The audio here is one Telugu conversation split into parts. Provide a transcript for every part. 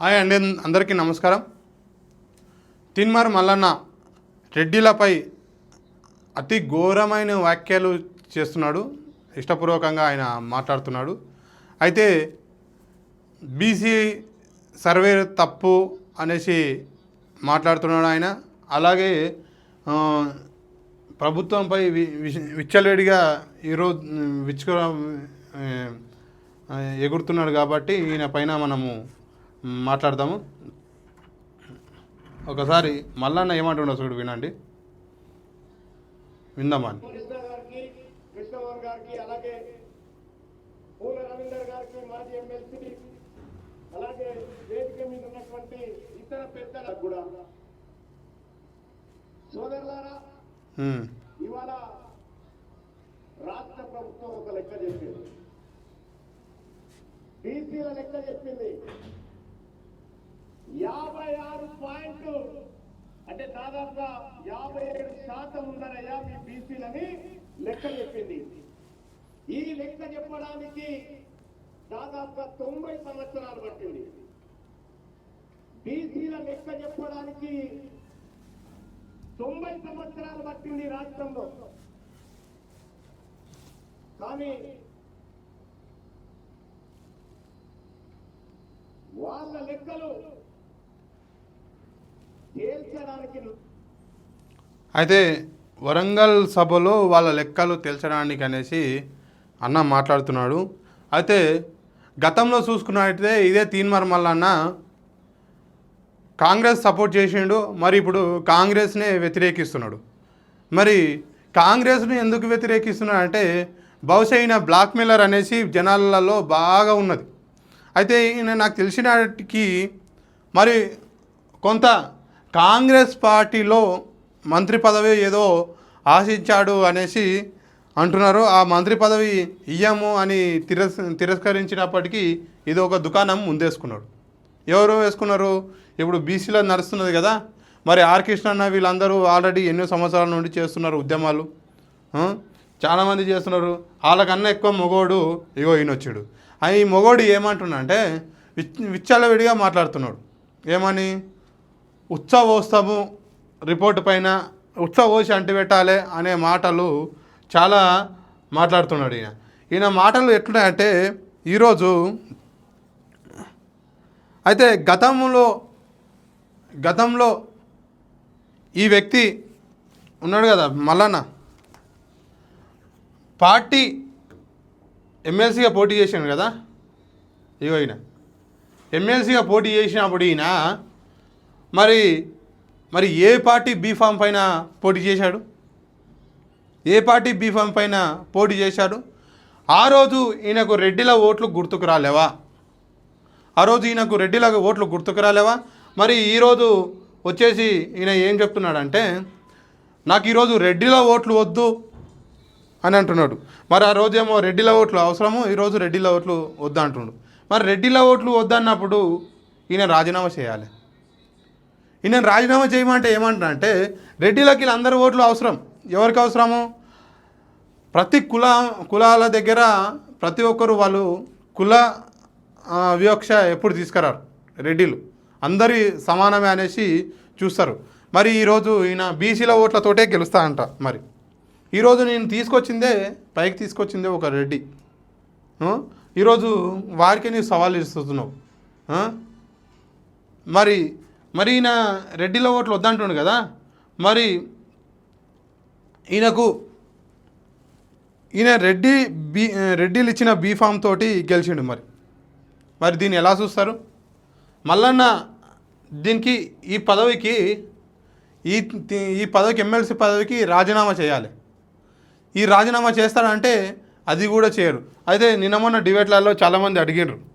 హాయ్ అండి అందరికీ నమస్కారం. తిన్మార్ మల్లన్న రెడ్డిలపై అతి ఘోరమైన వ్యాఖ్యలు చేస్తున్నాడు. ఇష్టపూర్వకంగా ఆయన మాట్లాడుతున్నాడు. అయితే బీసీ సర్వే తప్పు అనేసి మాట్లాడుతున్నాడు ఆయన. అలాగే ప్రభుత్వంపై వి- విష- విచ్చలవిడిగా ఈరోజు విచ్చుక ఎగురుతున్నాడు కాబట్టి ఈయన పైన మనము మాట్లాడదాము. ఒకసారి మల్లన్న ఏమంటుండో చూడు వినండి. విందామా? గారికి అలాగే పూల రవీందర్ గారికి మాజీ ఎమ్మెల్సీ అలాగే వేదిక మీద ఉన్నటువంటి ఇతర పెద్దలకు కూడా. సోదరులారా ఇవాళ రాష్ట్ర ప్రభుత్వం ఒక లెక్క చెప్పింది. బీసీల లెక్క చెప్పింది. యాభై ఆరు పాయింట్ అంటే దాదాపుగా యాభై ఏడు శాతం ఉన్నారయ్యా మీ బీసీలని లెక్క చెప్పింది. ఈ లెక్క చెప్పడానికి దాదాపుగా తొంభై సంవత్సరాలు పట్టింది. బీసీల లెక్క చెప్పడానికి తొంభై సంవత్సరాలు పట్టింది రాష్ట్రంలో. కానీ వాళ్ళ లెక్కలు అయితే వరంగల్ సభలో వాళ్ళ లెక్కలు తెల్చడానికి అనేసి అన్న మాట్లాడుతున్నాడు. అయితే గతంలో చూసుకున్నట్టయితే ఇదే తీన్మర్ మల్లన్న కాంగ్రెస్ సపోర్ట్ చేసిండు మరి ఇప్పుడు కాంగ్రెస్నే వ్యతిరేకిస్తున్నాడు. మరి కాంగ్రెస్ను ఎందుకు వ్యతిరేకిస్తున్నాడు అంటే బహుశా ఈయన మిల్లర్ అనేసి జనాలలో బాగా ఉన్నది. అయితే ఈయన నాకు తెలిసినటికి మరి కొంత కాంగ్రెస్ పార్టీలో మంత్రి పదవి ఏదో ఆశించాడు అనేసి అంటున్నారు. ఆ మంత్రి పదవి ఇయ్యము అని తిరస్ తిరస్కరించినప్పటికీ ఇది ఒక దుకాణం ముందేసుకున్నాడు. ఎవరు వేసుకున్నారు? ఇప్పుడు బీసీలో నడుస్తున్నది కదా. మరి ఆర్ కృష్ణ అన్న వీళ్ళందరూ ఆల్రెడీ ఎన్నో సంవత్సరాల నుండి చేస్తున్నారు ఉద్యమాలు. చాలామంది చేస్తున్నారు. వాళ్ళకన్నా ఎక్కువ మొగోడు ఇగో ఈయన వచ్చాడు. ఆ ఈ మొగోడు ఏమంటున్నా అంటే విచ్ విచ్చలవిడిగా మాట్లాడుతున్నాడు. ఏమని? ఉత్సవోత్సవం రిపోర్ట్ పైన ఉత్సవోసి అంటిపెట్టాలి అనే మాటలు చాలా మాట్లాడుతున్నాడు ఈయన. ఈయన మాటలు ఎట్లున్నాయంటే ఈరోజు అయితే గతంలో గతంలో ఈ వ్యక్తి ఉన్నాడు కదా మల్లన్న. పార్టీ ఎమ్మెల్సీగా పోటీ చేశాడు కదా ఇగో ఈయన. ఎమ్మెల్సీగా పోటీ చేసినప్పుడు ఈయన మరి మరి ఏ పార్టీ బీఫామ్ పైన పోటీ చేశాడు? ఏ పార్టీ బీఫామ్ పైన పోటీ చేశాడు? ఆ రోజు ఈయనకు రెడ్డిల ఓట్లు గుర్తుకు రాలేవా? ఆ రోజు ఈయనకు రెడ్డిల ఓట్లు గుర్తుకు రాలేవా? మరి ఈరోజు వచ్చేసి ఈయన ఏం చెప్తున్నాడంటే నాకు ఈరోజు రెడ్డిల ఓట్లు వద్దు అని అంటున్నాడు. మరి ఆ రోజేమో రెడ్డిల ఓట్లు అవసరము ఈరోజు రెడ్డిల ఓట్లు వద్దు అంటున్నాడు. మరి రెడ్డిల ఓట్లు వద్దన్నప్పుడు ఈయన రాజీనామా చేయాలి. నేను రాజీనామా చేయమంటే ఏమంటున్నా అంటే రెడ్డిలకి వీళ్ళందరి ఓట్లు అవసరం. ఎవరికి అవసరము? ప్రతి కుల కులాల దగ్గర ప్రతి ఒక్కరు వాళ్ళు కుల వివక్ష ఎప్పుడు తీసుకురారు? రెడ్డిలు. అందరి సమానమే అనేసి చూస్తారు. మరి ఈరోజు ఈయన బీసీల ఓట్లతోటే గెలుస్తా అంట మరి. ఈరోజు నేను తీసుకొచ్చిందే పైకి తీసుకొచ్చిందే ఒక రెడ్డి. ఈరోజు వారికి నీవు సవాల్ ఇస్తున్నావు మరి మరి ఈయన రెడ్డిల ఓట్లు వద్దంటుండు కదా? మరి ఈయనకు ఈయన రెడ్డి బీ రెడ్డిలు ఇచ్చిన బీఫామ్ తోటి గెలిచిండు మరి. మరి దీన్ని ఎలా చూస్తారు? మల్లన్న దీనికి ఈ పదవికి ఈ ఈ పదవికి ఎమ్మెల్సీ పదవికి రాజీనామా చేయాలి. ఈ రాజీనామా చేస్తాడంటే అది కూడా చేయరు. అయితే నిన్న మొన్న డిబేట్లలో చాలామంది అడిగినారు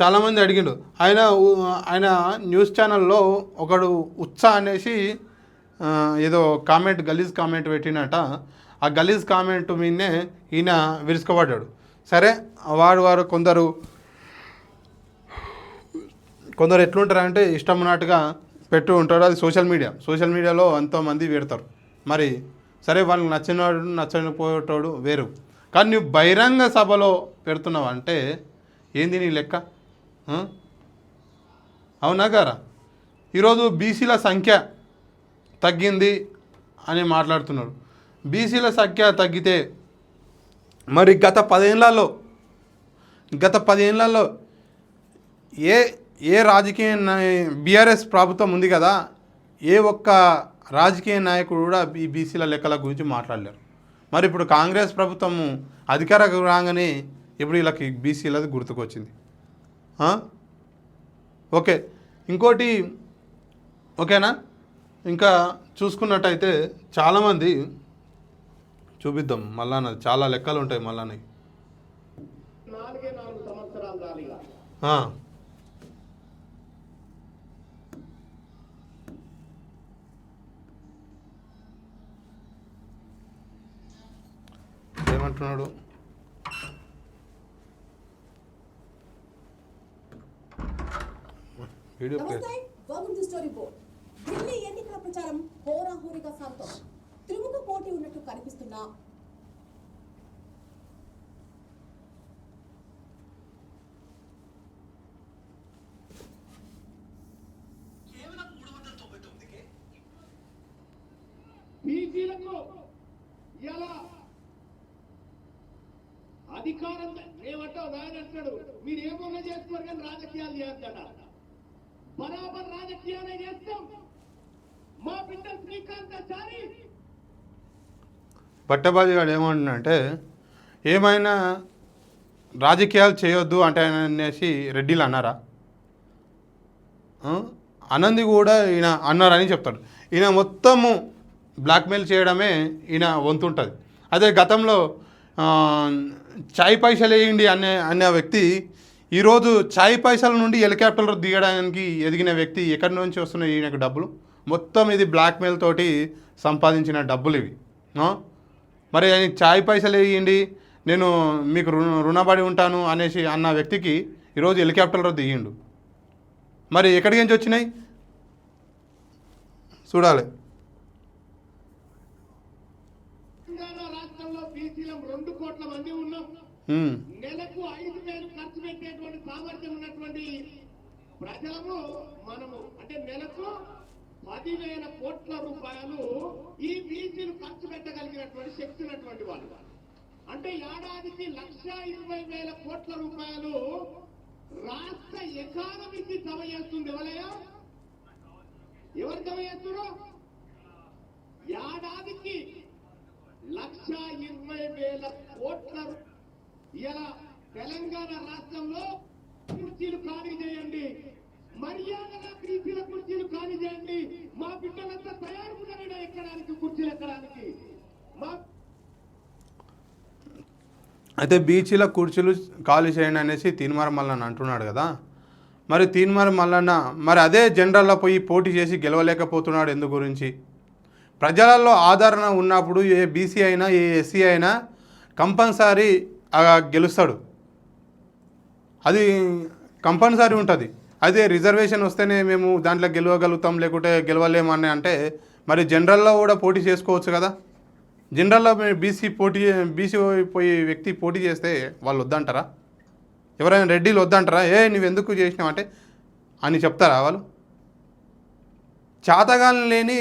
చాలామంది అడిగిండు ఆయన ఆయన న్యూస్ ఛానల్లో ఒకడు ఉత్సా అనేసి ఏదో కామెంట్ గలీజ్ కామెంట్ పెట్టినట. ఆ గలీజ్ కామెంట్ మీదనే ఈయన విరుచుకోబడ్డాడు సరే వాడు వారు కొందరు కొందరు ఎట్లుంటారంటే ఇష్టం ఉన్నట్టుగా పెట్టు ఉంటాడు అది సోషల్ మీడియా. సోషల్ మీడియాలో ఎంతోమంది పెడతారు. మరి సరే వాళ్ళకి నచ్చినవాడు నచ్చకపోయేటోడు వేరు. కానీ నువ్వు బహిరంగ సభలో పెడుతున్నావు అంటే ఏంది నీ లెక్క? అవునా గారా? ఈరోజు బీసీల సంఖ్య తగ్గింది అని మాట్లాడుతున్నారు బీసీల సంఖ్య తగ్గితే మరి గత పదేళ్ళలో గత పదేళ్ళలో ఏ ఏ రాజకీయ బీఆర్ఎస్ ప్రభుత్వం ఉంది కదా ఏ ఒక్క రాజకీయ నాయకుడు కూడా ఈ బీసీల లెక్కల గురించి మాట్లాడలేరు. మరి ఇప్పుడు కాంగ్రెస్ ప్రభుత్వము అధికారకు రాగానే ఇప్పుడు వీళ్ళకి బీసీలది గుర్తుకొచ్చింది? ఓకే. ఇంకోటి ఓకేనా? ఇంకా చూసుకున్నట్టయితే చాలామంది చూపిద్దాం మళ్ళా చాలా లెక్కలు ఉంటాయి మళ్ళా నాలుగే నాలుగు సంవత్సరాలు దానిగా ఏమంటున్నాడు? వీడియో నమస్తే welcome to story board Delhi ఎన్నికల ప్రచారం హోరాహోరీగా సాగుతోంది. త్రిముఖ పోటీ ఉన్నట్టు కనిపిస్తున్న బీసీలకు ఎలా అధికారం ఏమంటావు ఆయన అంటాడు మీరు ఏమన్నా చేసుకోరు కానీ రాజకీయాలు చేస్తాడ బరాబర్ రాజకీయాలు చేస్తాం. మా బిడ్డ శ్రీకాంతాచారి. పట్టబాజీ గారు ఏమంటున్నాడంటే ఏమైనా రాజకీయాలు చేయొద్దు అంటే అనేసి రెడ్డిలు అన్నారా? అనంది కూడా ఈయన అన్నారని చెప్తాడు ఈయన మొత్తము బ్లాక్మెయిల్ చేయడమే ఈయన వంతుంటుంది. అదే గతంలో చాయ్ పైసలు వేయండి అనే అనే వ్యక్తి ఈరోజు చాయ్ పైసల నుండి హెలికాప్టర్ దిగడానికి ఎదిగిన వ్యక్తి ఎక్కడి నుంచి వస్తున్నాయి ఈయనకు డబ్బులు? మొత్తం ఇది బ్లాక్మెయిల్ తోటి సంపాదించిన డబ్బులు ఇవి? మరి ఆయన చాయ్ పైసలు వేయండి నేను మీకు రుణ రుణపడి ఉంటాను అనేసి అన్న వ్యక్తికి ఈరోజు హెలికాప్టర్లో దిగిండు. మరి ఎక్కడికి నుంచి వచ్చినాయి? చూడాలి. రెండు కోట్ల మంది ఉన్నాం ఉమ్, నెలకు ఐదు వేలు ఖర్చు పెట్టేటువంటి సామర్థ్యం ఉన్నటువంటి ప్రజలను మనము అంటే నెలకు పదివేల కోట్ల రూపాయలు ఈ బీసీలు ఖర్చు పెట్టగలిగినటువంటి శక్తి ఉన్నటువంటి వాళ్ళు. అంటే ఏడాదికి లక్ష ఇరవై వేల కోట్ల రూపాయలు రాష్ట్ర ఎకానమీకి జమ చేస్తుంది ఎవరయ్యా ఎవరు జమ చేస్తున్నారు ఏడాదికి లక్ష ఇరవై వేల కోట్ల ఇలా తెలంగాణ రాష్ట్రంలో కుర్చీలు ఖాళీ చేయండి. మర్యాదగా బీసీల కుర్చీలు ఖాళీ చేయండి. మా బిడ్డలంతా తయారు ఉన్నారా ఎక్కడానికి కుర్చీలు ఎక్కడానికి మా అయితే బీచ్ల కుర్చీలు ఖాళీ చేయండి అనేసి తీన్మార మల్లన్న అంటున్నాడు కదా. మరి తీన్మార మల్లన్న మరి అదే జనరల్లో పోయి పోటీ చేసి గెలవలేకపోతున్నాడు ఎందు గురించి? ప్రజలలో ఆదరణ ఉన్నప్పుడు ఏ బీసీ అయినా ఏ ఎస్సీ అయినా కంపల్సరీ గెలుస్తాడు. అది కంపల్సరీ ఉంటుంది. అదే రిజర్వేషన్ వస్తేనే మేము దాంట్లో గెలవగలుగుతాం లేకుంటే గెలవలేమని అంటే మరి జనరల్లో కూడా పోటీ చేసుకోవచ్చు కదా. జనరల్లో బీసీ పోటీ బీసీ పోయి వ్యక్తి పోటీ చేస్తే వాళ్ళు వద్దంటారా? ఎవరైనా రెడ్డిలు వద్దంటారా? ఏ నువ్వు ఎందుకు చేసినావు అంటే అని చెప్తారా వాళ్ళు? చాతగాని లేని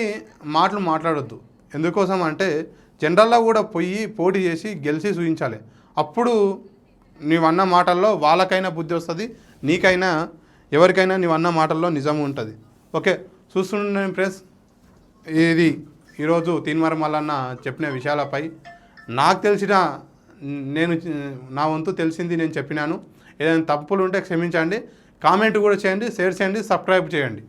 మాటలు మాట్లాడొద్దు. ఎందుకోసం అంటే జనరల్లో కూడా పోయి పోటీ చేసి గెలిచి చూపించాలి. అప్పుడు నీవన్న మాటల్లో వాళ్ళకైనా బుద్ధి వస్తుంది నీకైనా ఎవరికైనా నీవన్న మాటల్లో నిజం ఉంటుంది. ఓకే చూస్తుండే ఫ్రెండ్స్ ఇది ఈరోజు తీన్మర మల్లన్న చెప్పిన విషయాలపై. నాకు తెలిసిన నేను నా వంతు తెలిసింది నేను చెప్పినాను. ఏదైనా తప్పులు ఉంటే క్షమించండి. కామెంట్ కూడా చేయండి షేర్ చేయండి సబ్స్క్రైబ్ చేయండి.